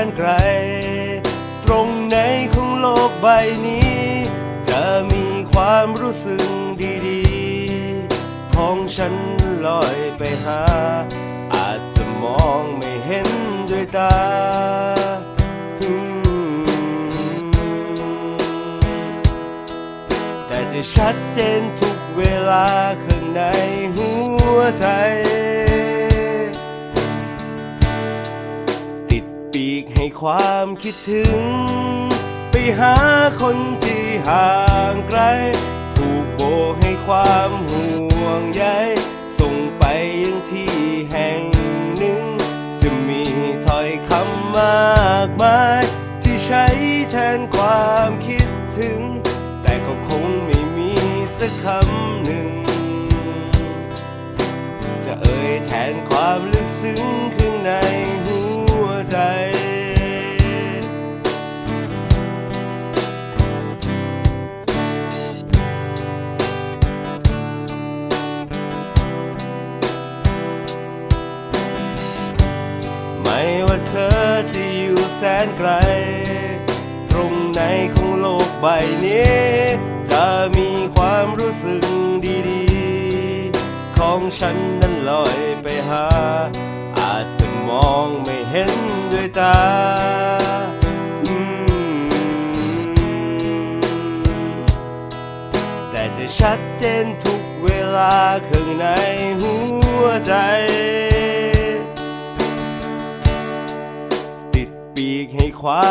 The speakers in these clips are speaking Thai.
แสนไกล ตรงไหนของโลกใบนี้ จะมีความรู้สึกดีๆ ของฉันลอยไปหา อาจจะมองไม่เห็นด้วยตาแต่จะชัดเจนทุกเวลาข้างในหัวใจ ความคิดถึง ไปหาคนที่ห่างไกล ถูกโบให้ความห่วงใยส่งไปยังที่แห่งหนึ่ง จะมีถ้อยคำมากมาย ที่ใช้แทนความคิดถึง แต่ก็คงไม่มีสักคำหนึ่ง จะเอ่ยแทนความลึกซึ้งข้างในหัวใจ นไกล ตรงไหนของโลกใบนี้ จะมีความรู้สึกดีๆ ของฉันนั้นลอยไปหา อาจจะมองไม่เห็นด้วยตาแต่จะชัดเจนทุกเวลาข้างในหัวใจ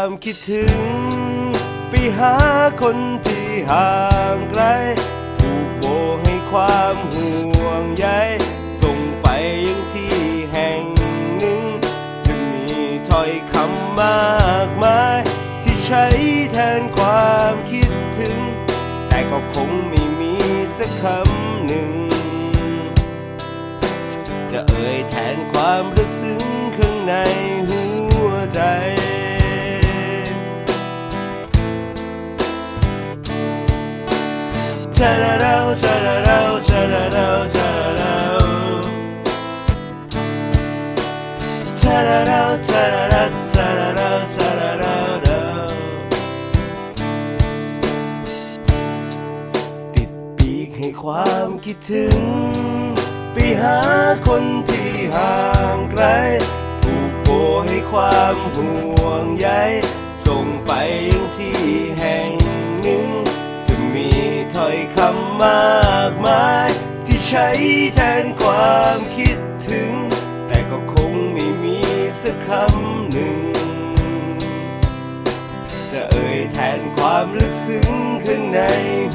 ามคิดถึง ไปหาคนที่ห่างไกลถูกโบให้ความห่วงใยส่งไปยังที่แห่งหนึ่ง จะมีถ้อยคำมากมาย ที่ใช้แทนความคิดถึง แต่ก็คงไม่มีสักคำหนึ่ง จะเอ่ยแทนความลึกซึ้งข้างใน ชาลาเราชาลาเราชาลาเราชาลาเราชาลาเราชาลาเราชาลาเราชาลาเราติดปีกให้ความคิดถึง ไปหาคนที่ห่างไกลผูกโบให้ความห่วงใยส่งไปยังที่แห่ง คำมากมาย ที่ใช้แทนความคิดถึง แต่ก็คงไม่มีสักคำหนึ่ง จะเอ่ยแทนความลึกซึ้งข้างใน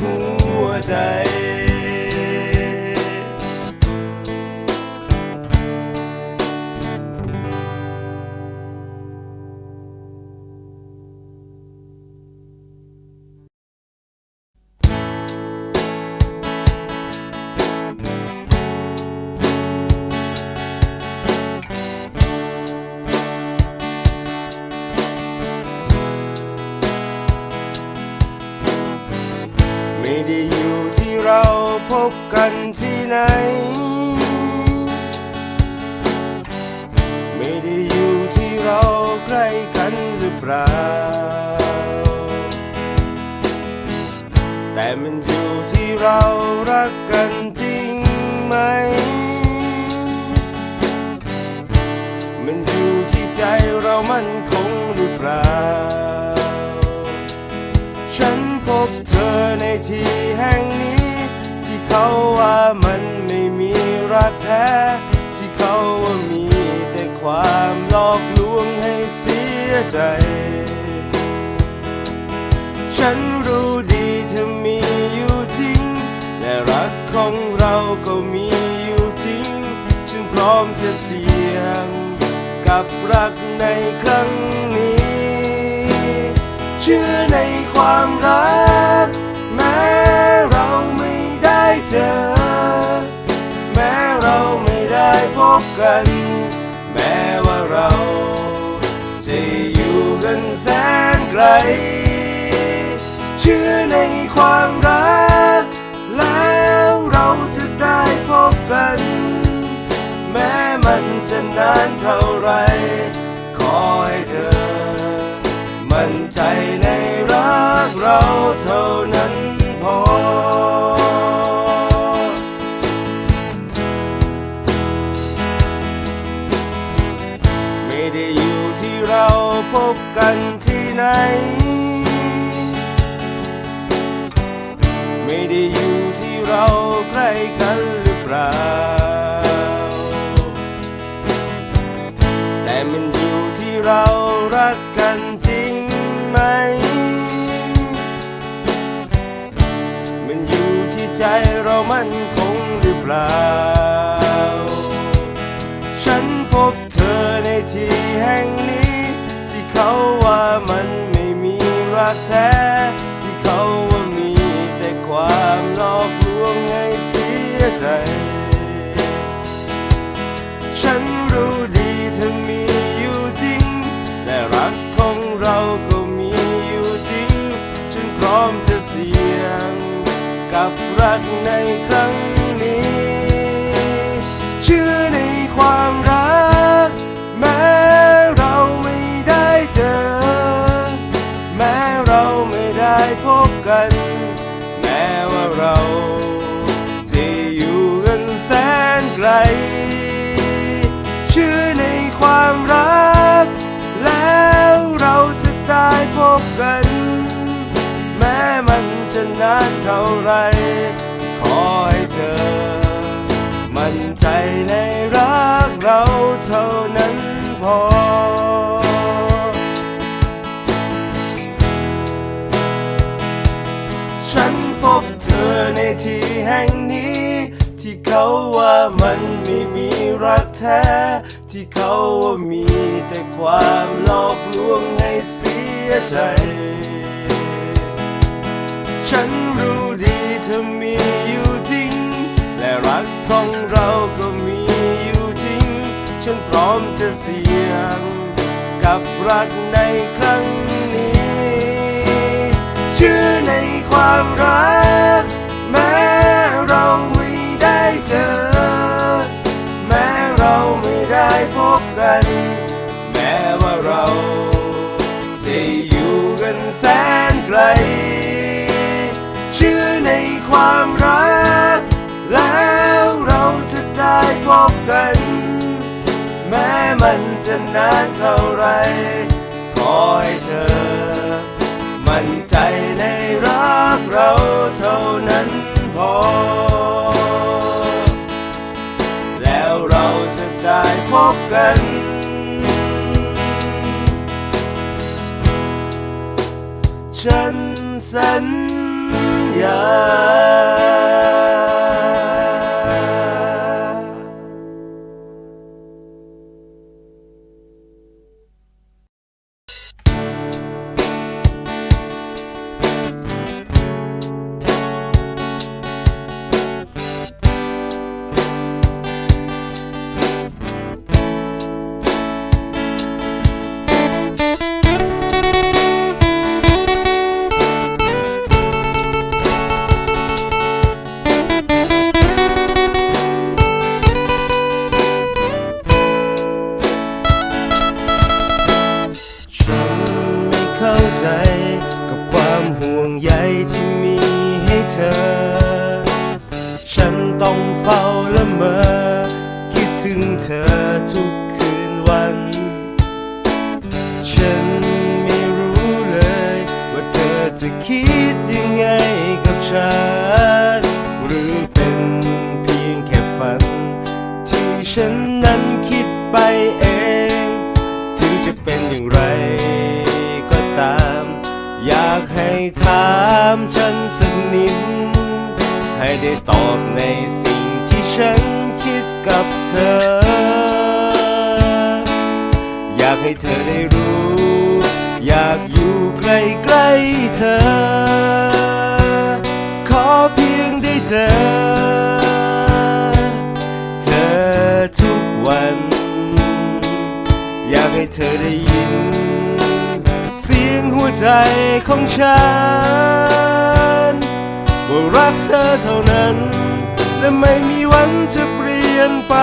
หัวใจ ไหน ไม่ได้อยู่ที่เราใกล้กันหรือเปล่า แต่มันอยู่ที่เรารักกันจริงไหม มันอยู่ที่ใจเรามั่นคงหรือเปล่า ฉันพบเธอในที่แห่งนี้ เขาว่ามันไม่มีรักแท้ ที่เขาว่ามีแต่ความหลอกลวงให้เสียใจ ฉันรู้ดีเธอมีอยู่จริงและรักของเราก็มีอยู่จริง ฉันพร้อมจะเสี่ยง กับรักในครั้งนี้ เชื่อานเท่าไร ขอให้เธอ มั่นใจในรักเราเท่านั้นพอ ไม่ได้อยู่ที่เราพบกันที่ไหน ไม่ได้อยู่ที่เราใกล้กันหรือเปล่า ไหม มันอยู่ที่ใจเรามันคงหรือเปล่า ฉันพบเธอในที่แห่งนี้ ที่เขาว่ามันไม่มีรักแท้ ที่เขาว่ามีแต่ความหลอกลวงให้เสียใจ กับรักในครั้งนี้ เชื่อในความรัก แม้เราไม่ได้เจอ แม้เราไม่ได้พบกัน แม้ว่าเราจะอยู่กันแสนไกล เชื่อในความรัก แล้วเราจะได้พบกัน แม้มันจะนานเท่าไร ใจในรักเราเท่านั้นพอ ฉันพบเธอในที่แห่งนี้ ที่เขาว่ามันไม่มีรักแท้ ที่เขาว่ามีแต่ความหลอกลวงให้เสียใจ ฉันรู้ดีเธอมีอยู่ ของเราก็มีอยู่จริง ฉันพร้อมจะเสี่ยง กับรักในครั้ง นานเท่าไร ขอให้เธอ มั่นใจในรักเราเท่านั้นพอ แล้วเราจะได้พบกันฉันสัญญา ต้องเฝ้าละเมอ คิดถึงเธอทุกคืนวัน ฉันไม่รู้เลย ว่าเธอจะคิดยังไงกับฉัน หรือเป็นเพียงแค่ฝัน ที่ฉันนั้นคิดไปเอง ถึงจะเป็นอย่างไรก็ตาม อยากให้ถามฉันสักนิดให้ ได้ตอบในสิ่งที่ฉันคิดกับเธอ อยากให้เธอได้รู้ อยากอยู่ใกล้ๆเธอ ขอเพียงได้เจอ เธอทุกวัน อยากให้เธอได้ยิน เสียงหัวใจของฉันารักเธอเท่านั้น และไม่มีวันจะเปลี่ยนไป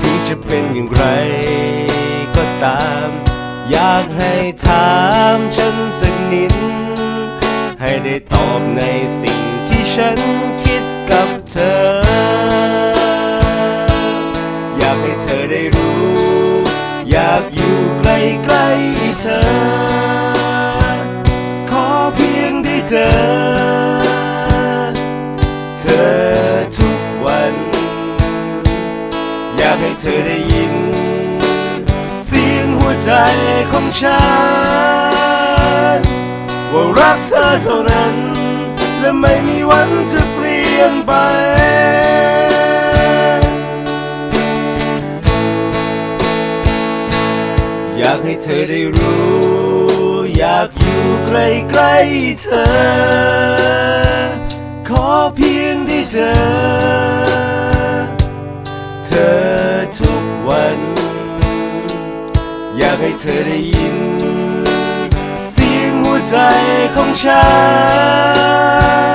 ถึงจะเป็นอย่างไรก็ตาม อยากให้ถามฉันสักนิด ให้ได้ตอบในสิ่งที่ฉันคิด เธอ อยากให้เธอได้รู้ อยากอยู่ใกล้ๆเธอ ขอเพียงได้เจอ เธอทุกวัน อยากให้เธอได้ยิน เสียงหัวใจของฉัน ว่ารักเธอเท่านั้น และไม่มีวันจะ ยนไป อยากให้เธอได้รู้ อยากอยู่ใกล้ๆเธอ ขอเพียงได้เจอ เธอทุกวัน อยากให้เธอได้ยิน เสียงหัวใจของฉัน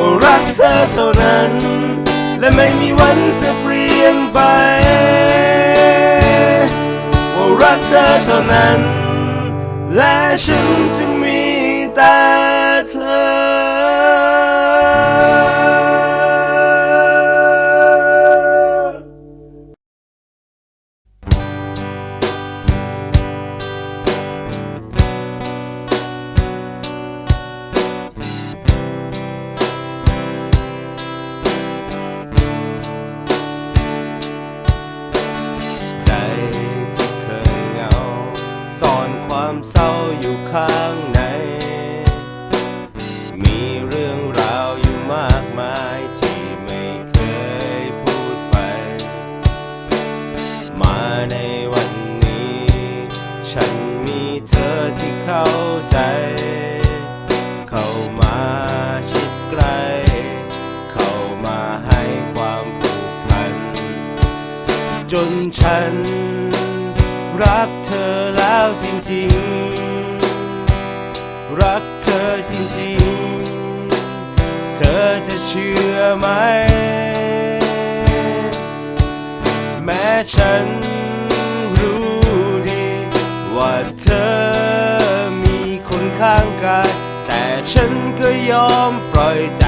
ว่ารักเธอเท่านั้น และไม่มีวันจะเปลี่ยนไป ว่ารักเธอเท่านั้น และฉันจะมีแต่เธอ มาในวันนี้ ฉันมีเธอที่เข้าใจ เข้ามาชิดใกล้เข้ามาให้ความผูกพัน จนฉันรักเธอแล้วจริงๆ รักเธอจริงๆ เธอจะเชื่อไหม ฉันรู้ดี ว่าเธอมีคนข้างกาย แต่ฉันก็ยอมปล่อยใจ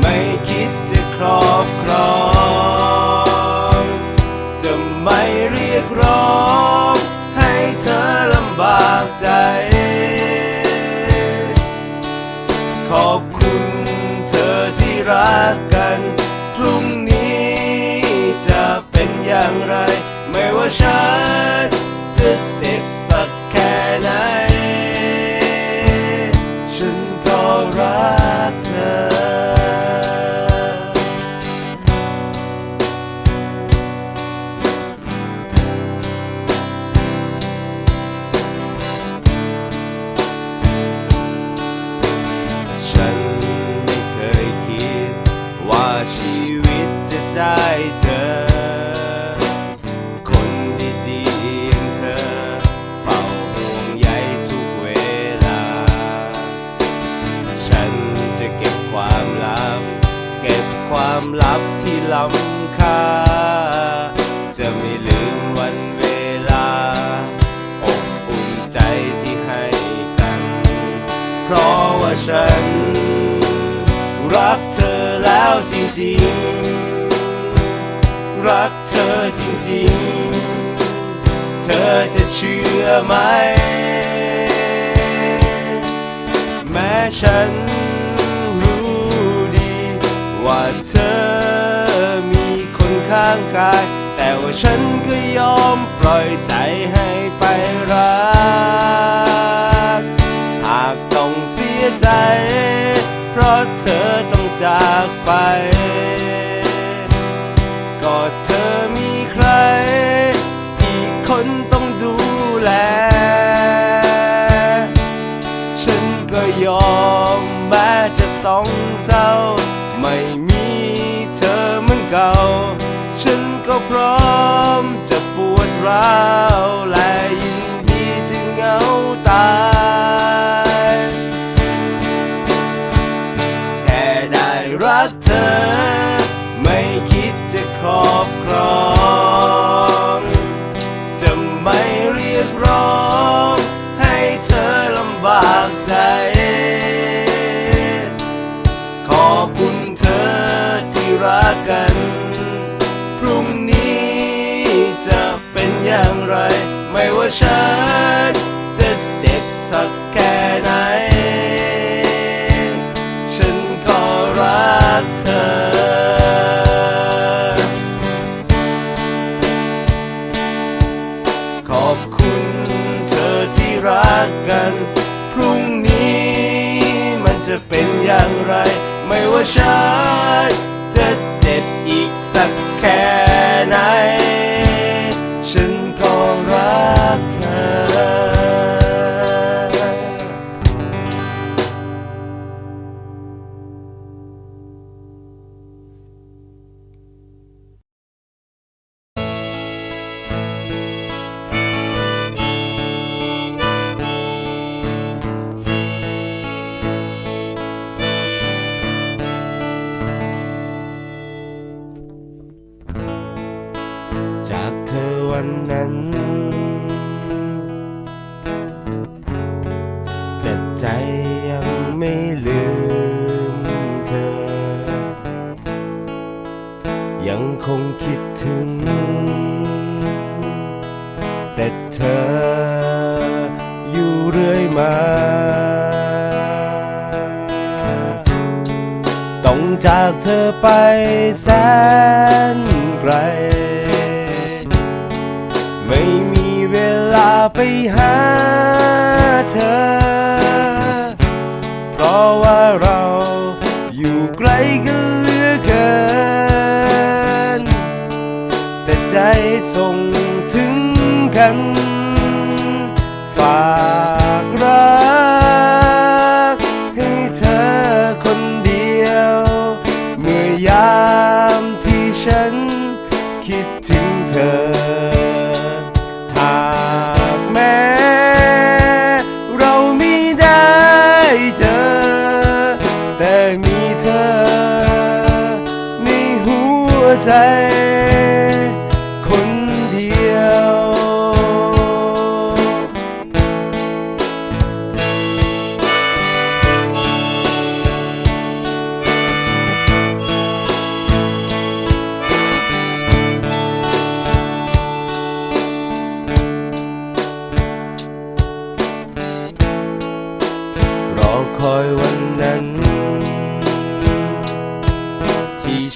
ไม่คิดจะครอบครอง รักเธอจริงๆ เธอจะเชื่อไหม แม้ฉันรู้ดี ว่าเธอมีคนข้างกาย แต่ว่าฉันก็ยอมปล่อยใจให้ไปรัก หากต้องเสียใจ เพราะเธอต้องจากไป ยอมแม้จะต้องเศร้า ไม่มีเธอเหมือนเก่า ฉันก็พร้อมจะปวดร้าว อย่างไร ไม่ว่าฉัน มาต้องจากเธอไปแสนไกล ไม่มีเวลาไปหาเธอ เพราะว่า ถึงเธอ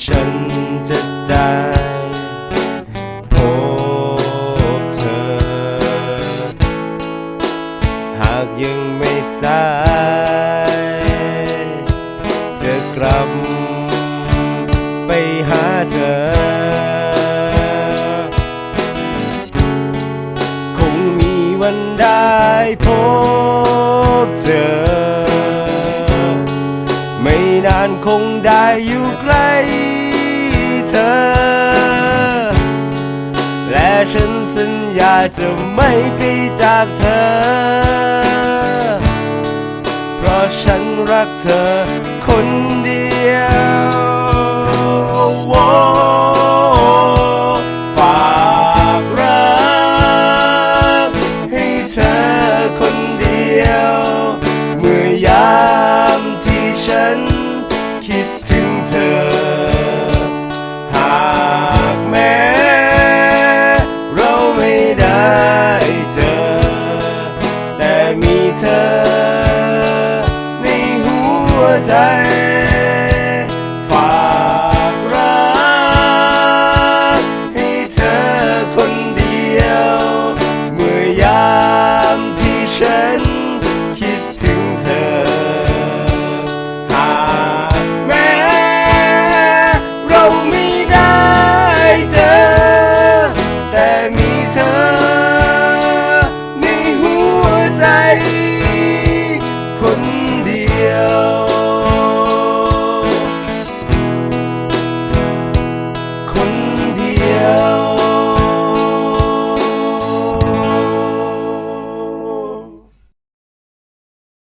ฉันจะได้ จะไม่ไปจากเธอ เพราะฉันรักเธอคนเดียว